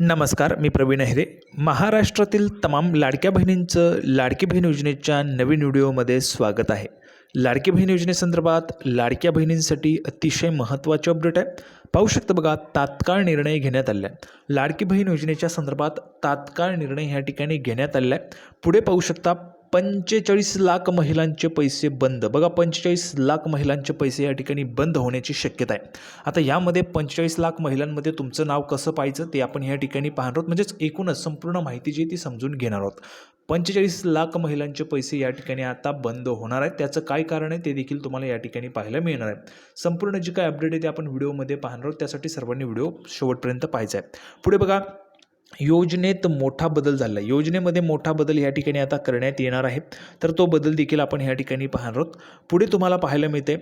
नमस्कार मी प्रवीण अहिरे महाराष्ट्रातील तमाम लाडक्या बहिणींचं लाडकी बहीण योजनेच्या नवीन व्हिडिओमध्ये स्वागत आहे. लाडकी बहीण योजनेसंदर्भात लाडक्या बहिणींसाठी अतिशय महत्त्वाचे अपडेट आहे. पाहू शकता बघा तात्काळ निर्णय घेण्यात आला आहे. लाडकी बहीण योजनेच्या संदर्भात तात्काळ निर्णय ह्या ठिकाणी घेण्यात आलेला आहे. पुढे पाहू शकता पंचेचाळीस लाख महिलांचे पैसे बंद. बघा पंचेचाळीस लाख महिलांचे पैसे या ठिकाणी बंद होण्याची शक्यता आहे. आता यामध्ये पंचेचाळीस लाख महिलांमध्ये तुमचं नाव कसं पाहायचं ते आपण या ठिकाणी पाहणार आहोत. म्हणजेच एकूणच संपूर्ण माहिती जी ती समजून घेणार आहोत. पंचेचाळीस लाख महिलांचे पैसे या ठिकाणी आता बंद होणार आहेत. त्याचं काय कारण आहे ते देखील तुम्हाला या ठिकाणी पाहायला मिळणार आहे. संपूर्ण जी काय अपडेट आहे ते आपण व्हिडिओमध्ये पाहणार आहोत. त्यासाठी सर्वांनी व्हिडिओ शेवटपर्यंत पाहायचा आहे. पुढे बघा योजनेत मोठा बदल झाला. आहे योजनेमध्ये मोठा बदल या ठिकाणी आता करण्यात येणार आहे. तर तो बदल देखील आपण ह्या ठिकाणी पाहणार आहोत. पुढे तुम्हाला पाहायला मिळते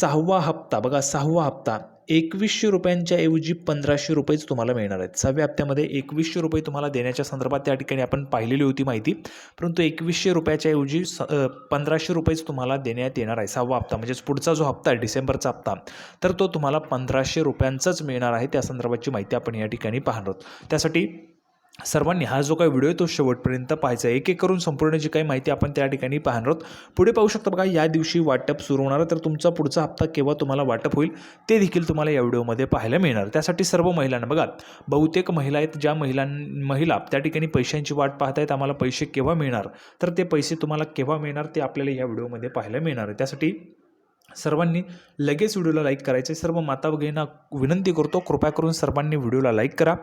सहावा हप्ता. बघा सहावा हप्ता. एकवीसशे रुपयांच्या ऐवजी पंधराशे रुपयेच तुम्हाला मिळणार आहेत. सहाव्या हप्त्यामध्ये एकवीसशे रुपये तुम्हाला देण्याच्या संदर्भात त्या ठिकाणी आपण पाहिलेली होती माहिती. परंतु एकवीसशे रुपयाच्या ऐवजी स पंधराशे रुपयेच तुम्हाला देण्यात येणार आहे. सहावा हप्ता म्हणजेच पुढचा जो हप्ता आहे डिसेंबरचा हप्ता तर तो तुम्हाला पंधराशे रुपयांचाच मिळणार आहे. त्या संदर्भाची माहिती आपण या ठिकाणी पाहणार आहोत. त्यासाठी सर्वांनी हा जो काही व्हिडिओ आहे तो शेवटपर्यंत पाहायचा आहे. एक एक करून संपूर्ण जी काही माहिती आपण त्या ठिकाणी पाहणार आहोत. पुढे पाहू शकता बघा या दिवशी वाटप सुरू होणार तर तुमचा पुढचा हप्ता केव्हा तुम्हाला वाटप होईल ते देखील तुम्हाला या व्हिडिओमध्ये पाहायला मिळणार त्यासाठी सर्व महिलांना बघा बहुतेक महिला आहेत ज्या महिलां महिला त्या ठिकाणी पैशांची वाट पाहत आहेत आम्हाला पैसे केव्हा मिळणार? तर ते पैसे तुम्हाला केव्हा मिळणार ते आपल्याला या व्हिडिओमध्ये पाहायला मिळणार आहे. त्यासाठी सर्वांनी लगेच व्हिडिओला लाईक करायचे. सर्व माता भगिनींना विनंती करतो कृपया करून सर्वांनी व्हिडिओला लाईक करा.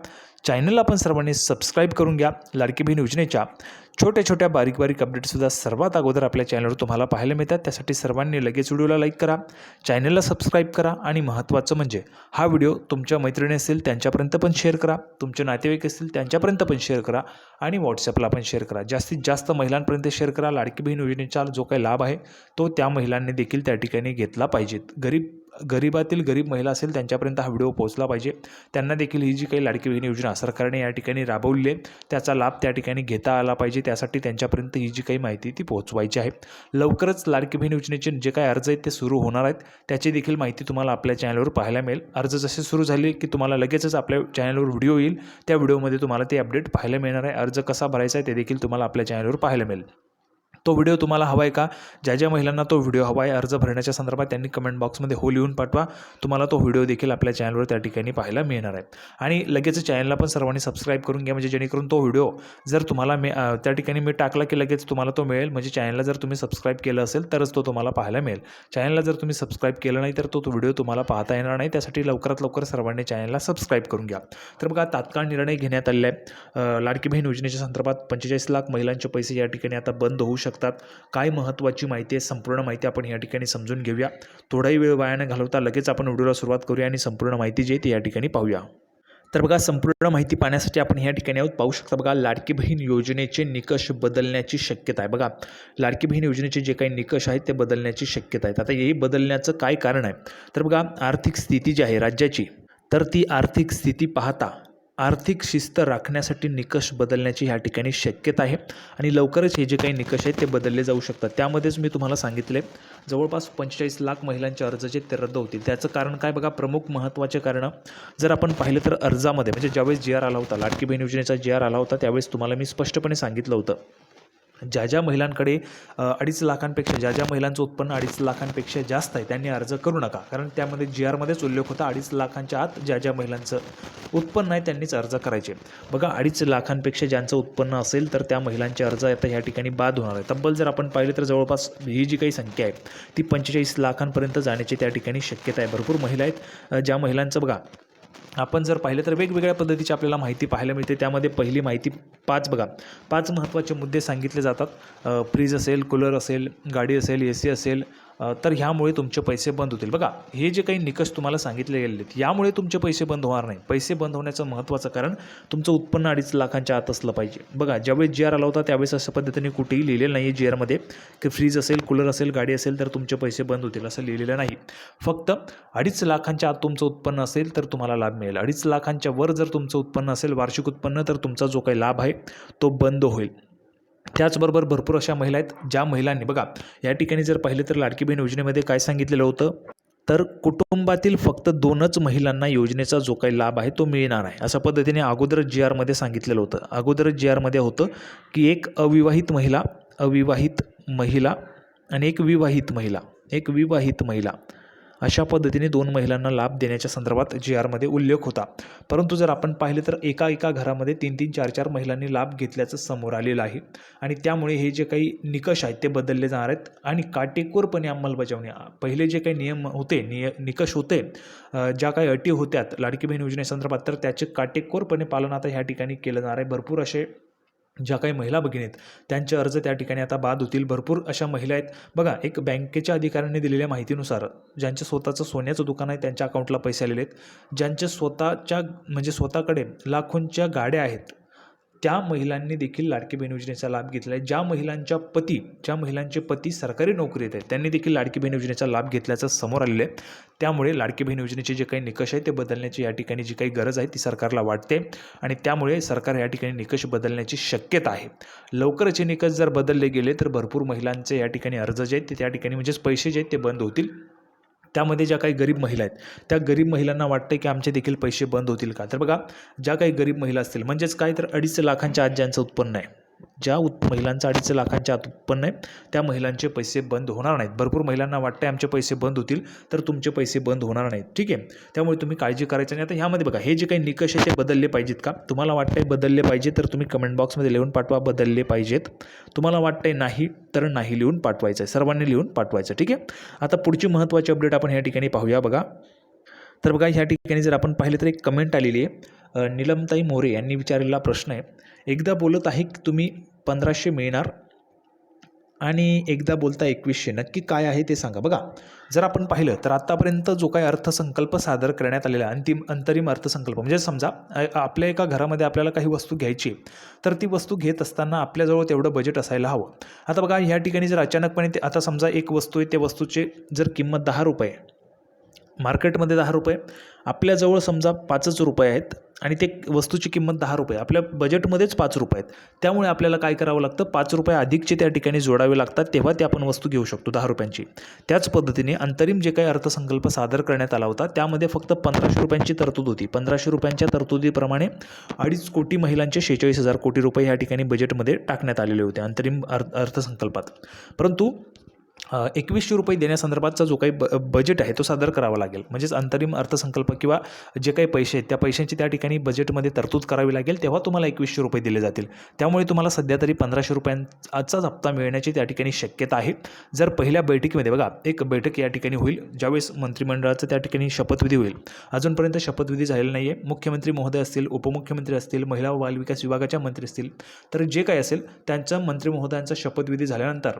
चॅनलला पण सर्वांनी सबस्क्राईब करून घ्या. लाडकी बहीण योजनेच्या छोट्या छोट्या बारीक बारीक अपडेटसुद्धा सर्वात अगोदर आपल्या चॅनलवर तुम्हाला पाहायला मिळतात. त्यासाठी सर्वांनी लगेच व्हिडिओला लाईक करा चॅनलला सबस्क्राईब करा आणि महत्त्वाचं म्हणजे हा व्हिडिओ तुमच्या मैत्रिणी असेल त्यांच्यापर्यंत पण शेअर करा तुमचे नातेवाईक असतील त्यांच्यापर्यंत पण शेअर करा आणि व्हॉट्सअपला पण शेअर करा. जास्तीत जास्त महिलांपर्यंत शेअर करा. लाडकी बहीण योजनेचा जो काही लाभ आहे तो त्या महिलांनी देखील त्या ठिकाणी घेतला पाहिजेत. गरीब गरिबातील गरीब महिला असेल त्यांच्यापर्यंत हा व्हिडिओ पोहोचला पाहिजे. त्यांना देखील ही जी काही लाडकी बहीण योजना सरकारने या ठिकाणी राबवली आहे त्याचा लाभ त्या ठिकाणी घेता आला पाहिजे. त्यासाठी त्यांच्यापर्यंत ही जी काही माहिती ती पोहोचवायची आहे. लवकरच लाडकी बहीण योजनेचे जे काही अर्ज आहेत ते सुरू होणार आहेत. त्याची देखील माहिती तुम्हाला आपल्या चॅनलवर पाहायला मिळेल. अर्ज जसे सुरू झाले की तुम्हाला लगेचच आपल्या चॅनलवर व्हिडिओ येईल. त्या व्हिडिओमध्ये तुम्हाला ते अपडेट पाहायला मिळणार आहे. अर्ज कसा भरायचा आहे ते देखील तुम्हाला आपल्या चॅनलवर पाहायला मिळेल. तो व्हिडिओ तुम्हाला हवा आहे का? ज्या ज्या महिलांना तो व्हिडिओ हवा आहे अर्ज भरण्याच्या संदर्भात त्यांनी कमेंट बॉक्समध्ये हो लिहून पाठवा. तुम्हाला तो व्हिडिओ देखील आपल्या चॅनलवर त्या ठिकाणी पाहायला मिळणार आहे. आणि लगेच चॅनलला पण सर्वांनी सबस्क्राईब करून घ्या. म्हणजे जेणेकरून तो व्हिडिओ जर तुम्हाला मी त्या ठिकाणी मी टाकला की लगेच तुम्हाला तो मिळेल. म्हणजे चॅनलला जर तुम्ही सबस्क्राईब केलं असेल तरच तो तुम्हाला पाहायला मिळेल. चॅनलला जर तुम्ही सबस्क्राईब केलं नाही तर तो तो व्हिडिओ तुम्हाला पाहता येणार नाही. त्यासाठी लवकरात लवकर सर्वांनी चॅनलला सबस्क्राईब करून घ्या. तर बघा तात्काळ निर्णय घेण्यात आलेला आहे. लाडकी बहीण योजनेच्या संदर्भात पंचेचाळीस लाख महिलांचे पैसे या ठिकाणी आता बंद होऊ शकतात. काय महत्त्वाची माहिती आहे? संपूर्ण माहिती आपण या ठिकाणी समजून घेऊया. थोडाही वेळ वायाने घालवता लगेच आपण व्हिडिओला सुरुवात करूया आणि संपूर्ण माहिती जी आहे ती या ठिकाणी पाहूया. तर बघा संपूर्ण माहिती पाहण्यासाठी आपण या ठिकाणी आहोत. पाहू शकता बघा लाडकी बहीण योजनेचे निकष बदलण्याची शक्यता आहे. बघा लाडकी बहीण योजनेचे जे काही निकष आहेत ते बदलण्याची शक्यता आहेत. आता हे बदलण्याचं काय कारण आहे? तर बघा आर्थिक स्थिती जी आहे राज्याची तर ती आर्थिक स्थिती पाहता आर्थिक शिस्त राखण्यासाठी निकष बदलण्याची ह्या ठिकाणी शक्यता आहे. आणि लवकरच हे जे काही निकष आहेत ते बदलले जाऊ शकतात. त्यामध्येच मी तुम्हाला सांगितले जवळपास पंचेचाळीस लाख महिलांचे अर्ज जे ते रद्द होतील. त्याचं कारण काय बघा प्रमुख महत्त्वाचे कारणं जर आपण पाहिलं तर अर्जामध्ये म्हणजे ज्यावेळेस जी आर आला होता लाडकी बहीण योजनेचा जी आर आला होता त्यावेळेस तुम्हाला मी स्पष्टपणे सांगितलं होतं. ज्या ज्या महिलांकडे अडीच लाखांपेक्षा ज्या ज्या महिलांचं उत्पन्न अडीच लाखांपेक्षा जास्त आहे त्यांनी अर्ज करू नका. कारण त्यामध्ये जी आरमध्येच उल्लेख होता अडीच लाखांच्या आत ज्या ज्या महिलांचं उत्पन्न आहे त्यांनीच अर्ज करायचे. बघा अडीच लाखांपेक्षा ज्यांचं उत्पन्न असेल तर त्या महिलांचे अर्ज आता ह्या ठिकाणी बाद होणार आहे तब्बल जर आपण पाहिले तर जवळपास ही जी काही संख्या आहे ती पंचेचाळीस लाखांपर्यंत जाण्याची त्या ठिकाणी शक्यता आहे. भरपूर महिला आहेत ज्या महिलांचं बघा आपण जर पाहिलं तर वेगवेगळ्या पद्धतीची आपल्याला माहिती पाहायला मिळते. त्यामध्ये पहिली माहिती पाच बघा. पाच महत्त्वाचे मुद्दे सांगितले जातात. फ्रीज असेल कूलर असेल गाडी असेल ए सी असेल तर ह्यामुळे तुमचे पैसे बंद होतील. बघा हे जे काही निकष तुम्हाला सांगितले गेलेले आहेत यामुळे तुमचे पैसे बंद होणार नाही. पैसे बंद होण्याचं महत्त्वाचं कारण तुमचं उत्पन्न अडीच लाखांच्या आत असलं पाहिजे. बघा ज्यावेळेस जी आर आला होता त्यावेळेस अशा पद्धतीने कुठेही लिहिलेलं नाही आहे जी आरमध्ये की फ्रीज असेल कूलर असेल गाडी असेल तर तुमचे पैसे बंद होतील असं लिहिलेलं नाही. फक्त अडीच लाखांच्या आत तुमचं उत्पन्न असेल तर तुम्हाला लाभ मिळेल. अडीच लाखांच्या वर जर तुमचं उत्पन्न असेल वार्षिक उत्पन्न तर तुमचा जो काही लाभ आहे तो बंद होईल. त्याचबरोबर भरपूर अशा महिला आहेत ज्या महिलांनी बघा या ठिकाणी जर पाहिलं तर लाडकी बहीण योजनेमध्ये काय सांगितलेलं होतं? तर कुटुंबातील फक्त दोनच महिलांना योजनेचा जो काही लाभ आहे तो मिळणार आहे. अशा पद्धतीने अगोदर जी आरमध्ये सांगितलेलं होतं. अगोदर जी आरमध्ये होतं की एक अविवाहित महिला अविवाहित महिला आणि एक विवाहित महिला एक विवाहित महिला. अशा पद्धतीने दोन महिलांना लाभ देण्याच्या संदर्भात जी आरमध्ये उल्लेख होता. परंतु जर आपण पाहिले तर एका एका घरामध्ये तीन तीन चार चार महिलांनी लाभ घेतल्याचं समोर आलेलं आहे. आणि त्यामुळे हे जे काही निकष आहेत ते बदलले जाणार आहेत आणि काटेकोरपणे अंमलबजावणी पहिले जे काही नियम होते निय निकष होते ज्या काही अटी होत्यात लाडकी बहीण योजनेसंदर्भात तर त्याचे काटेकोरपणे पालन आता ह्या ठिकाणी केलं जाणार आहे. भरपूर असे ज्या काही महिला भगिनी आहेत त्यांचे अर्ज त्या ठिकाणी आता बाद होतील भरपूर अशा महिला आहेत. बघा एक बँकेच्या अधिकाऱ्यांनी दिलेल्या माहितीनुसार ज्यांचे स्वतःचं सोन्याचं दुकान आहे त्यांच्या अकाउंटला पैसे आलेले आहेत. ज्यांचे स्वतःच्या म्हणजे स्वतःकडे लाखोंच्या गाड्या आहेत त्या महिलांनी देखील लाडकी बहीण योजनेचा लाभ घेतला आहे. ज्या महिलांच्या पती ज्या महिलांचे पती सरकारी नोकरीत आहेत त्यांनी देखील लाडकी बहीण योजनेचा लाभ घेतल्याचं समोर आलेलं आहे. त्यामुळे लाडकी बहीण योजनेचे जे काही निकष आहे ते बदलण्याची या ठिकाणी जी काही गरज आहे ती सरकारला वाटते आणि त्यामुळे सरकार या ठिकाणी निकष बदलण्याची शक्यता आहे. लवकरच हे निकष जर बदलले गेले तर भरपूर महिलांचे या ठिकाणी अर्ज जे आहेत ते त्या ठिकाणी म्हणजेच पैसे जे आहेत ते बंद होतील. त्यामध्ये ज्या काही गरीब महिला आहेत त्या गरीब महिलांना वाटतं की आमचे देखील पैसे बंद होतील का? तर बघा ज्या काही गरीब महिला असतील म्हणजेच काय तर अडीच लाखांच्या आज ज्यांचं उत्पन्न आहे ज्या उत् महिलांचं अडीच लाखांच्या आत उत्पन्न आहे त्या महिलांचे पैसे बंद होणार नाहीत. भरपूर महिलांना वाटतं आहे आमचे पैसे बंद होतील तर तुमचे पैसे बंद होणार नाहीत. ठीक आहे? त्यामुळे तुम्ही काळजी करायचं नाही. आता ह्यामध्ये बघा हे जे काही निकष आहे ते बदलले पाहिजेत का? तुम्हाला वाटतं आहे बदलले पाहिजे तर तुम्ही कमेंट बॉक्समध्ये लिहून पाठवा बदलले पाहिजेत. तुम्हाला वाटतं आहे नाही तर नाही लिहून पाठवायचं आहे. सर्वांनी लिहून पाठवायचं ठीक आहे? आता पुढची महत्त्वाची अपडेट आपण या ठिकाणी पाहूया बघा. तर बघा ह्या ठिकाणी जर आपण पाहिले तर एक कमेंट आलेली आहे. निलमताई मोरे यांनी विचारलेला प्रश्न आहे. एकदा बोलत आहे की तुम्ही पंधराशे मिळणार? आणि एकदा बोलता एकवीसशे. नक्की काय आहे ते सांगा. बघा जर आपण पाहिलं तर आत्तापर्यंत जो काही अर्थसंकल्प सादर करण्यात आलेला आहे, अंतिम अंतरिम अर्थसंकल्प म्हणजे समजा आपल्या एका घरामध्ये आपल्याला काही वस्तू घ्यायची आहे, तर ती वस्तू घेत असताना आपल्याजवळ तेवढं बजेट असायला हवं. आता बघा ह्या ठिकाणी जर अचानकपणे ते आता समजा एक वस्तू आहे त्या वस्तूचे जर किंमत दहा रुपये आहे, मार्केटमध्ये दहा रुपये आपल्याजवळ समजा पाचच रुपये आहेत आणि ते वस्तूची किंमत दहा रुपये आपल्या बजेटमध्येच पाच रुपये आहेत. त्यामुळे आपल्याला काय करावं लागतं? पाच रुपये अधिकचे त्या ठिकाणी जोडावे लागतात तेव्हा ते आपण वस्तू घेऊ शकतो दहा रुपयांची. त्याच पद्धतीने अंतरिम जे काही अर्थसंकल्प सादर करण्यात आला होता त्यामध्ये फक्त पंधराशे रुपयांची तरतूद होती. पंधराशे रुपयांच्या तरतुदीप्रमाणे अडीच कोटी महिलांचे शेहेचाळीस हजार कोटी रुपये या ठिकाणी बजेटमध्ये टाकण्यात आलेले होते अंतरिम अर्थ अर्थसंकल्पात. परंतु एकवीसशे रुपये देण्यासंदर्भातचा जो काही ब बजेट आहे तो सादर करावा लागेल. म्हणजेच अंतरिम अर्थसंकल्प किंवा जे काही पैसे आहेत त्या पैशांची त्या ठिकाणी बजेटमध्ये तरतूद करावी लागेल तेव्हा तुम्हाला एकवीसशे रुपये दिले जातील. त्यामुळे तुम्हाला सध्या तरी पंधराशे रुपयांचाच हप्ता मिळण्याची त्या ठिकाणी शक्यता आहे. जर पहिल्या बैठकीमध्ये बघा एक बैठक या ठिकाणी होईल ज्यावेळेस मंत्रिमंडळाचं त्या ठिकाणी शपथविधी होईल. अजूनपर्यंत शपथविधी झालेला नाही आहे मुख्यमंत्री महोदय असतील उपमुख्यमंत्री असतील महिला व बालविकास विभागाच्या मंत्री असतील तर जे काही असेल त्यांचं मंत्री महोदयांचा शपथविधी झाल्यानंतर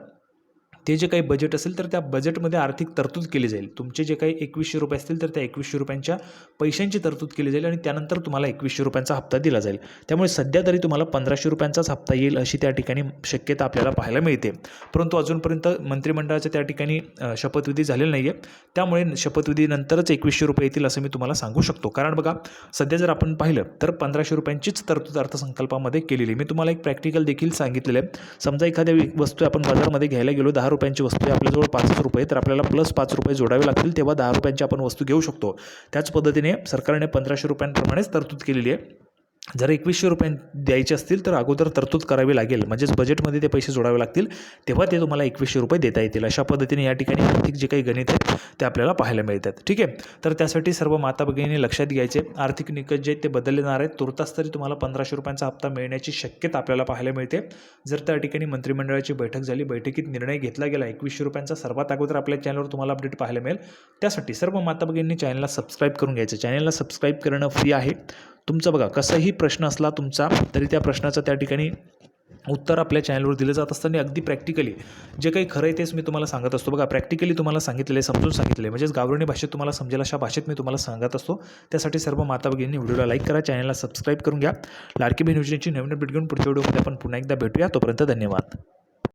ते जे काही बजेट असेल तर त्या बजेटमध्ये आर्थिक तरतूद केली जाईल. तुमचे जे काही एकवीसशे रुपये असतील तर त्या एकवीसशे रुपयांच्या पैशांची तरतूद केली जाईल आणि त्यानंतर तुम्हाला एकवीसशे रुपयांचा हप्ता दिला जाईल. त्यामुळे सध्या तरी तुम्हाला पंधराशे रुपयांचाच हप्ता येईल अशी त्या ठिकाणी शक्यता आपल्याला पाहायला मिळते. परंतु अजूनपर्यंत मंत्रिमंडळाच्या त्या ठिकाणी शपथविधी झालेला नाही आहे त्यामुळे शपथविधीनंतरच एकवीसशे रुपये येतील असं मी तुम्हाला सांगू शकतो. कारण बघा सध्या जर आपण पाहिलं तर पंधराशे रुपयांचीच तरतूद अर्थसंकल्पामध्ये केलेली मी तुम्हाला एक प्रॅक्टिकल देखील सांगितलेलं आहे. समजा एखाद्या वस्तू आपण बाजारमध्ये घ्यायला गेलो दहा रुपयांची वस्तू आहे आपल्याजवळ पाचच रुपये तर आपल्याला प्लस पाच रुपये जोडावे लागतील तेव्हा दहा रुपयांची आपण वस्तू घेऊ शकतो. त्याच पद्धतीने सरकारने पंधराशे रुपयांप्रमाणेच तरतूद केलेली आहे. जर एकवीसशे रुपये द्यायचे असतील तर अगोदर तरतूद करावी लागेल. म्हणजेच बजेटमध्ये ते पैसे जोडावे लागतील. तेव्हा ते तुम्हाला एकवीसशे रुपये देता येतील. अशा पद्धतीने या ठिकाणी आर्थिक जे काही गणित आहेत ते आपल्याला पाहायला मिळतात. ठीक आहे? तर त्यासाठी सर्व माता भगिनी लक्षात घ्यायचे. आर्थिक निकष जे आहेत ते बदलणार आहेत. तुर्तास तरी तुम्हाला पंधराशे रुपयांचा हप्ता मिळण्याची शक्यता आपल्याला पाहायला मिळते. जर त्या ठिकाणी मंत्रिमंडळाची बैठक झाली बैठकीत निर्णय घेतला गेला एकवीसशे रुपयांचा सर्वात अगोदर आपल्या चॅनलवर तुम्हाला अपडेट पाहायला मिळेल. त्यासाठी सर्व माता भगिनींनी चॅनलला सबस्क्राईब करून घ्यायचं. चॅनलला सबस्क्राईब करणं फ्री आहे. तुमचं बघा कसाही प्रश्न असला तुमचा तरी त्या प्रश्नाचं त्या ठिकाणी उत्तर आपल्या चॅनलवर दिलं जात असताना अगदी प्रॅक्टिकली जे काही खरं आहे तेच मी तुम्हाला सांगत असतो. बघा प्रॅक्टिकली तुम्हाला सांगितलेलं आहे समजून सांगितले म्हणजेच गावरणी भाषेत तुम्हाला समजेल अशा भाषेत मी तुम्हाला सांगत असतो. त्यासाठी सर्व माता भगिनी व्हिडिओला लाईक करा चॅनलला सबस्क्राईब करून घ्या. लाडकी बहीण योजनेची नवीन अपडेट घेऊन पुढच्या व्हिडिओमध्ये आपण पुन्हा एकदा भेटूया. तोपर्यंत धन्यवाद.